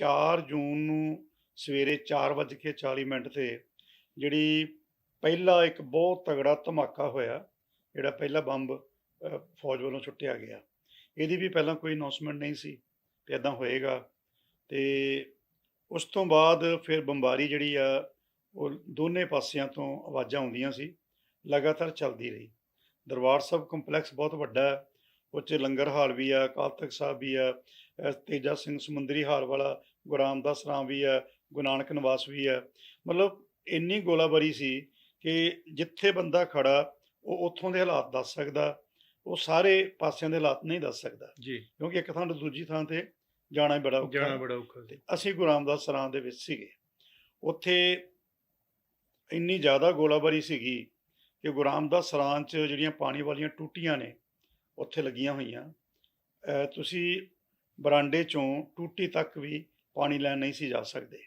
4 ਜੂਨ ਨੂੰ ਸਵੇਰੇ 4:40 ਮਿੰਟ ਤੇ ਜਿਹੜੀ ਪਹਿਲਾ ਇੱਕ ਬਹੁਤ ਤਗੜਾ ਧਮਾਕਾ ਹੋਇਆ, ਜਿਹੜਾ ਪਹਿਲਾ ਬੰਬ ਫੌਜ ਵੱਲੋਂ ਛੁੱਟਿਆ ਗਿਆ। ਇਹਦੀ ਵੀ ਪਹਿਲਾਂ ਕੋਈ ਅਨਾਉਂਸਮੈਂਟ ਨਹੀਂ ਸੀ ਕਿ ਇਦਾਂ ਹੋਏਗਾ। ਤੇ ਉਸ ਤੋਂ ਬਾਅਦ ਫਿਰ ਬੰਬਾਰੀ ਜਿਹੜੀ ਆ, ਉਹ ਦੋਨੇ ਪਾਸਿਆਂ ਤੋਂ ਆਵਾਜ਼ਾਂ ਆਉਂਦੀਆਂ ਸੀ, ਲਗਾਤਾਰ ਚੱਲਦੀ ਰਹੀ। ਦਰਬਾਰ ਸਾਹਿਬ ਕੰਪਲੈਕਸ ਬਹੁਤ ਵੱਡਾ ਹੈ ਉਹ 'ਚ ਲੰਗਰ ਹਾਲ ਵੀ ਆ ਅਕਾਲ ਤਖਤ ਸਾਹਿਬ ਵੀ ਆ ਤੇਜਾ ਸਿੰਘ ਸਮੁੰਦਰੀ ਹਾਲ ਵਾਲਾ ਗੁਰੂ ਰਾਮਦਾਸ ਰਾਮ ਵੀ ਆ ਗੁਰੂ ਨਾਨਕ ਨਿਵਾਸ ਵੀ ਆ। ਮਤਲਬ ਇੰਨੀ ਗੋਲਾਬਾਰੀ ਸੀ ਕਿ ਜਿੱਥੇ ਬੰਦਾ ਖੜਾ ਉਹ ਉੱਥੋਂ ਦੇ ਹਾਲਾਤ ਦੱਸ ਸਕਦਾ ਉਹ ਸਾਰੇ ਪਾਸਿਆਂ ਦੇ ਹਾਲਾਤ ਨਹੀਂ ਦੱਸ ਸਕਦਾ। ਜੀ। ਕਿਉਂਕਿ ਇੱਕ ਥਾਂ ਤੋਂ ਦੂਜੀ ਥਾਂ ਤੇ ਜਾਣਾ ਹੀ ਬੜਾ ਔਖਾ। ਜਾਣਾ। ਬੜਾ ਔਖਾ ਅਸੀਂ ਗੁਰੂ ਰਾਮਦਾਸ ਸਰਾਂ ਦੇ ਵਿੱਚ ਸੀਗੇ। ਉੱਥੇ ਇੰਨੀ ਜ਼ਿਆਦਾ ਗੋਲਾਬਾਰੀ ਸੀਗੀ ਕਿ ਗੁਰੂ ਰਾਮਦਾਸ ਸਰਾਂ 'ਚ ਜਿਹੜੀਆਂ ਪਾਣੀ ਵਾਲੀਆਂ ਟੂਟੀਆਂ ਨੇ ਉੱਥੇ ਲੱਗੀਆਂ ਹੋਈਆਂ। ਤੁਸੀਂ ਬਰਾਂਡੇ 'ਚੋਂ ਟੂਟੀ ਤੱਕ ਵੀ ਪਾਣੀ ਲੈਣ ਨਹੀਂ ਸੀ ਜਾ ਸਕਦੇ।